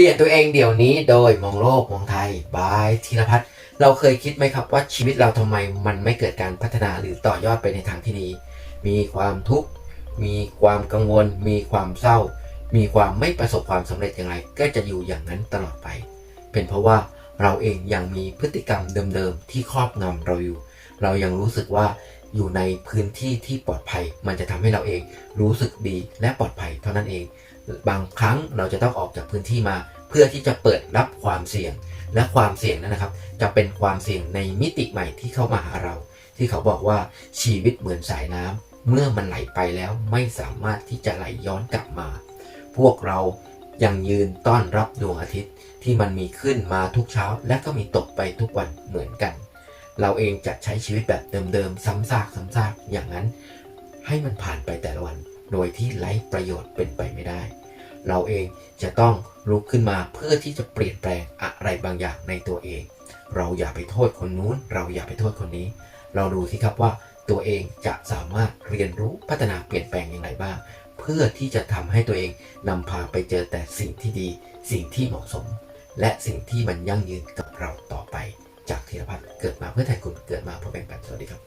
ปลี่ยนตัวเองเดี๋ยวนี้โดยมองโลกมองไทยบายธีรพัฒน์เราเคยคิดไหมครับว่าชีวิตเราทำไมมันไม่เกิดการพัฒนาหรือต่อยอดไปในทางที่ดี มีความทุกข์มีความกังวล มีความเศร้า มีความไม่ประสบความสำเร็จอย่างไร ก็จะอยู่อย่างนั้นตลอดไป เป็นเพราะว่าเราเองยังมีพฤติกรรมเดิมๆที่ครอบงำเราอยู่ เรายังรู้สึกว่าอยู่ในพื้นที่ที่ปลอดภัย มันจะทำให้เราเองรู้สึกดีและปลอดภัยเท่านั้นเอง บางครั้งเราจะต้องออกจากพื้นที่มา เพื่อที่จะเปิดรับความเสี่ยง และความเสี่ยงนั้นนะครับ จะเป็นความเสี่ยงในมิติใหม่ที่เข้ามาหาเรา ที่เขาบอกว่าชีวิตเหมือนสายน้ำเมื่อมันไหลไปแล้วไม่สามารถที่จะไหลย้อนกลับมา พวกเรายังยืนต้อนรับดวงอาทิตย์ที่มันมีขึ้นมาทุกเช้า และก็มีตกไปทุกวันเหมือนกัน เราเองจะใช้ชีวิตแบบเดิมๆ ซ้ำซากซ้ำซากอย่างนั้น ให้มันผ่านไปแต่ละวัน โดยที่ไร้ประโยชน์เป็นไปไม่ได้ เราเองจะต้องลุกขึ้นมาเพื่อที่จะเปลี่ยนแปลงอะไรบางอย่างในตัวเอง เราอย่าไปโทษคนนู้น เราอย่าไปโทษคนนี้ เราดูสิครับว่าตัวเองจะสามารถเรียนรู้พัฒนาเปลี่ยนแปลงอย่างไรบ้าง เพื่อที่จะทำให้ตัวเองนำพาไปเจอแต่สิ่งที่ดี สิ่งที่เหมาะสม และสิ่งที่มันยั่งยืนกับเรา พัฒน์เกิดมาเพื่อไทยคุณเกิดมาเพื่อแบ่งปันสวัสดีครับ